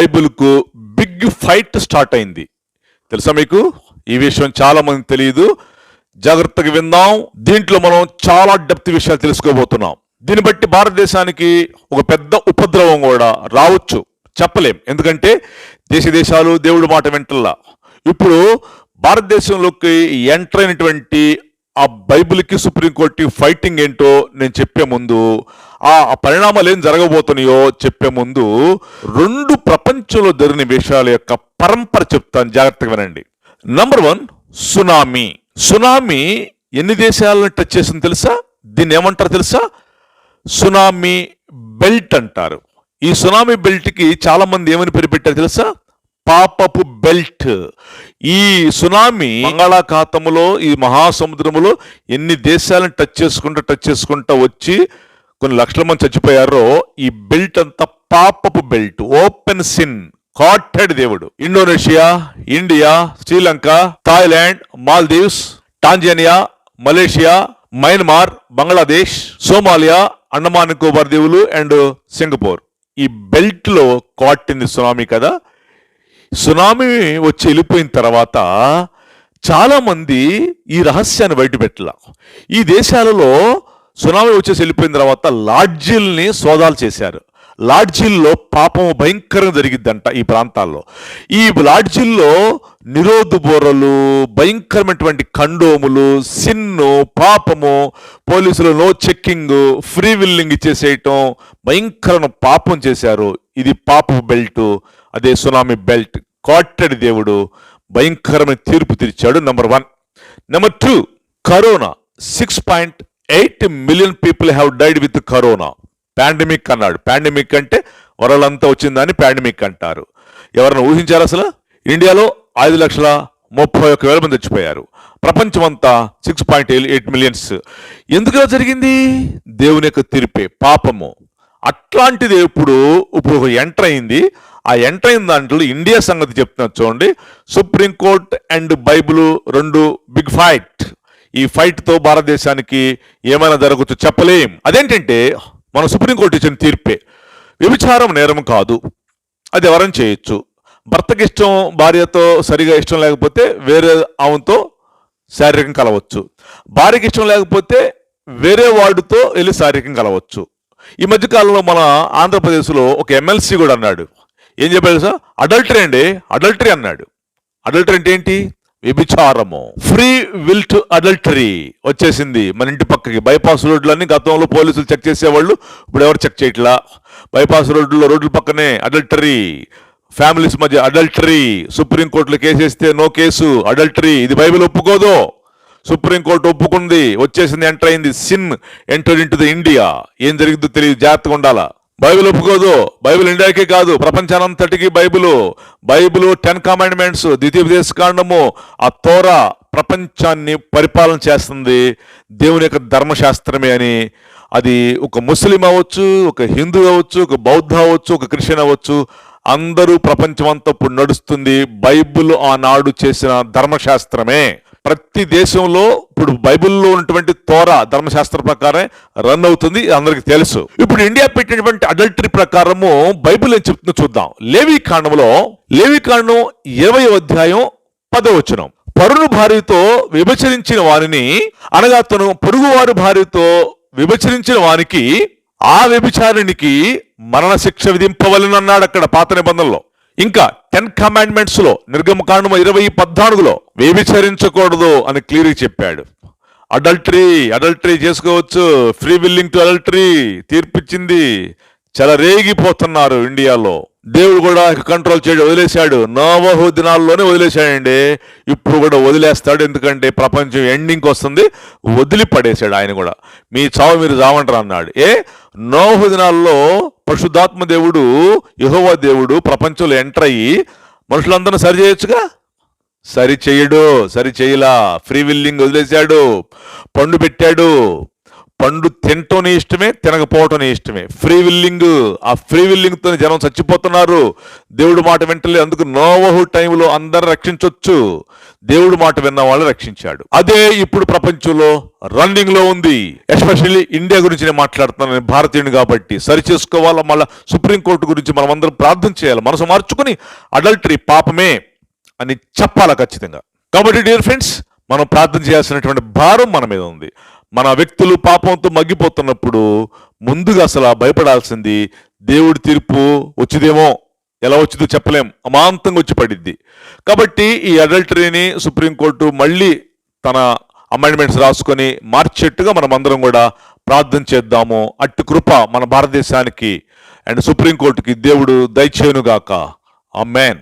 బైబిల్కు big fight start అయింది. తెలుసా మీకు? ఈ విషయం చాలా మంది తెలియదు. జాగ్రత్తగా విందాం. దీంట్లో మనం చాలా డెప్త్ విషయాలు తెలుసుకోబోతున్నాం. దీన్ని బట్టి భారతదేశానికి ఒక పెద్ద ఉపద్రవం కూడా రావచ్చు. చెప్పలేం. ఎందుకంటే దేశ దేశాలు దేవుడి మాట వెంటల్లా. ఇప్పుడు భారతదేశంలోకి ఎంటర్ అయినటువంటి ఆ బైబిల్కి సుప్రీంకోర్టు ఫైటింగ్ ఏంటో నేను చెప్పే ముందు ఆ పరిణామాలు ఏం జరగబోతున్నాయో చెప్పే ముందు రెండు ప్రపంచంలో జరిగిన విషయాల యొక్క పరంపర చెప్తాను. జాగ్రత్తగా వినండి. Number one tsunami. సునామీ ఎన్ని దేశాలను టచ్ చేసింది తెలుసా? దీన్ని ఏమంటారు తెలుసా? సునామీ బెల్ట్ అంటారు. ఈ సునామీ బెల్ట్కి చాలామంది ఏమని పేరు పెట్టారు తెలుసా? పాపపు బెల్ట్. ఈ సునామీ బంగాళాఖాతములో ఈ మహాసముద్రములో ఎన్ని దేశాలను టచ్ చేసుకుంటూ టచ్ చేసుకుంటూ వచ్చి కొన్ని లక్షల మంది చచ్చిపోయారో ఈ బెల్ట్ అంతా పాపపు బెల్ట్. ఓపెన్ సిన్ కాటెడ్ దేవుడు. Indonesia India Sri Lanka Thailand Maldives Tanzania Malaysia Myanmar Bangladesh Somalia Andaman Nicobar దీవులు అండ్ సింగపూర్. ఈ బెల్ట్లో కాటింది సునామీ కదా. సునామీ వచ్చి వెళ్ళిపోయిన తర్వాత చాలామంది ఈ రహస్యాన్ని బయటపెట్టల. ఈ దేశాలలో సునామీ వచ్చేసి వెళ్ళిపోయిన తర్వాత లాడ్జీల్ని సోదాలు చేశారు. లాడ్జీల్లో పాపం భయంకరం జరిగిద్దంట ఈ ప్రాంతాల్లో. ఈ లాడ్జీల్లో నిరోధు బోరలు భయంకరమైనటువంటి కండోములు సిన్ను పాపము పోలీసులు నో చెక్కింగ్ ఫ్రీ విల్లింగ్ ఇచ్చేసేయటం భయంకరమైన పాపం చేశారు. ఇది పాపం బెల్ట్ అదే సునామీ బెల్ట్. కాటెడ్ దేవుడు భయంకరమైన తీర్పు తీర్చాడు number one. Number two corona. Six point eight million people have died with corona. Pandemic అన్నాడు. పాండమిక్ అంటే వరలంతా వచ్చిందని పాండమిక్ అంటారు. ఎవరైనా ఊహించారు అసలు? ఇండియాలో ఐదు లక్షల ముప్పై ఒక్క వేల మంది చచ్చిపోయారు. ప్రపంచమంతా సిక్స్ పాయింట్ ఎయిట్ మిలియన్స్ ఎందుకు జరిగింది? దేవుని యొక్క తీర్పే. పాపము. అట్లాంటిది ఇప్పుడు ఇప్పుడు ఒక ఎంటర్ అయింది. ఆ ఎంటర్ అయిన దాంట్లో ఇండియా సంగతి చెప్తున్నా చూడండి. సుప్రీంకోర్టు అండ్ బైబిల్ రెండు బిగ్ ఫైట్ ఈ ఫైట్తో భారతదేశానికి ఏమైనా జరగచ్చు చెప్పలేం. అదేంటంటే మన సుప్రీంకోర్టు ఇచ్చిన తీర్పే. వ్యభిచారం నేరం కాదు. అది ఎవరైనా చేయొచ్చు. భర్తకి ఇష్టం భార్యతో సరిగా ఇష్టం లేకపోతే వేరే ఆమెతో శారీరకం కలవచ్చు. భార్యకి ఇష్టం లేకపోతే వేరే వాడితో వెళ్ళి శారీరకం కలవచ్చు. ఈ మధ్యకాలంలో మన ఆంధ్రప్రదేశ్లో ఒక ఎమ్మెల్సీ కూడా అన్నాడు. ఏం చెప్పాడు సార్ అడల్టరీ అండి. అడల్టరీ అన్నాడు. అడల్టరీ అంటే ఏంటి? వ్యభిచారము. ఫ్రీ విల్ టు అడల్టరీ వచ్చేసింది. మన ఇంటి పక్కకి. బైపాస్ రోడ్లన్నీ గతంలో పోలీసులు చెక్ చేసేవాళ్ళు. ఇప్పుడు ఎవరు చెక్ చేయట్లా? బైపాస్ రోడ్లో రోడ్ల పక్కనే అడల్టరీ ఫ్యామిలీస్ మధ్య అడల్టరీ సుప్రీంకోర్టులో కేసేస్తే నో కేసు. అడల్టరీ ఇది బైబిల్ ఒప్పుకోదు. సుప్రీంకోర్టు ఒప్పుకుంది. వచ్చేసింది ఎంటర్ అయింది. Sin enter into the India ఏం జరిగిందో తెలియదు. జాగ్రత్తగా ఉండాలా? బైబిల్ ఒప్పుకోదు. బైబిల్ ఇండియాకే కాదు ప్రపంచానంతటికి బైబిల్. బైబిల్ టెన్ కమాండ్మెంట్స్ ద్వితీయోపదేశ కాండము ఆ తోరా ప్రపంచాన్ని పరిపాలన చేస్తుంది. దేవుని యొక్క ధర్మశాస్త్రమే అని. అది ఒక ముస్లిం అవ్వచ్చు ఒక హిందూ అవ్వచ్చు ఒక బౌద్ధ అవ్వచ్చు ఒక క్రిస్టియన్ అవ్వచ్చు అందరూ ప్రపంచమంతా ఇప్పుడు నడుస్తుంది. బైబిల్ ఆనాడు చేసిన ధర్మశాస్త్రమే. ప్రతి దేశంలో ఇప్పుడు బైబిల్లో ఉన్నటువంటి తోర ధర్మశాస్త్ర ప్రకారం రన్ అవుతుంది అందరికి తెలుసు. ఇప్పుడు ఇండియా పెట్టినటువంటి అడల్టరీ ప్రకారము బైబిల్ ఏం చెప్తుందో చూద్దాం. లేవి కాండంలో లేవి కాండం ఇరవై అధ్యాయం పదవచనం పరుని భార్యతో విభచరించిన వారిని అనగా తను పొరుగువారు భార్యతో విభచరించిన వానికి ఆ వ్యభిచారినికి మరణ శిక్ష విధింపవలనన్నాడు అక్కడ పాత నిబంధనలో. ఇంకా టెన్ కమాండ్మెంట్స్లో నిర్గమకాండము ఇరవై పద్నాలుగులో వ్యభిచరించకూడదు అని క్లియర్ చెప్పాడు. అడల్టరీ అడల్టరీ చేసుకోవచ్చు. ఫ్రీ విల్లింగ్ టు అడల్టరీ తీర్పిచ్చింది. చాలా రేగిపోతున్నారు ఇండియాలో. దేవుడు కూడా కంట్రోల్ చేయడం వదిలేశాడు. నోవహు దినాల్లోనే వదిలేశాడండి. ఇప్పుడు కూడా వదిలేస్తాడు. ఎందుకంటే ప్రపంచం ఎండింగ్కి వస్తుంది. వదిలి పడేశాడు ఆయన కూడా. మీ చావు మీరు చావంటారు అన్నాడు. ఏ? నోవహు దినాల్లో పరిశుద్ధాత్మ దేవుడు యహోవా దేవుడు ప్రపంచంలో ఎంటర్ అయ్యి మనుషులందరినీ సరి చేయొచ్చుగా? సరి చేయడు. సరి చేయలా. ఫ్రీ విల్లింగ్ వదిలేశాడు. పండు పెట్టాడు. పండు తినటం ఇష్టమే తినకపోవటం ఇష్టమే. ఫ్రీ విల్లింగ్ ఆ ఫ్రీ విల్లింగ్తో జనం చచ్చిపోతున్నారు. దేవుడు మాట వింటలే అందుకు నోవహు టైంలో అందరు రక్షించవచ్చు దేవుడు మాట విన్న వాళ్ళు రక్షించాడు. అదే ఇప్పుడు ప్రపంచంలో రన్నింగ్లో ఉంది. ఎస్పెషల్లీ ఇండియా గురించి నేను మాట్లాడుతున్నాను నేను భారతీయుని కాబట్టి. సరి చేసుకోవాలా మళ్ళీ సుప్రీంకోర్టు గురించి మనం అందరం ప్రార్థన చేయాలి. మనసు మార్చుకుని అడల్టరీ పాపమే అని చెప్పాలా ఖచ్చితంగా. కాబట్టి డియర్ ఫ్రెండ్స్ మనం ప్రార్థన చేయాల్సినటువంటి భారం మన మీద ఉంది. మన వ్యక్తులు పాపంతో మగ్గిపోతున్నప్పుడు ముందుగా అసలు భయపడాల్సింది దేవుడి తీర్పు వచ్చిదేమో ఎలా వచ్చిందో చెప్పలేం. అమాంతంగా వచ్చి పడిద్ది. కాబట్టి ఈ అడల్టరీని సుప్రీంకోర్టు మళ్ళీ తన అమెండ్మెంట్స్ రాసుకొని మార్చేట్టుగా మనం అందరం కూడా ప్రార్థన చేద్దాము. అట్టి కృప మన భారతదేశానికి అండ్ సుప్రీంకోర్టుకి దేవుడు దయచేయునుగాక. మ్యాన్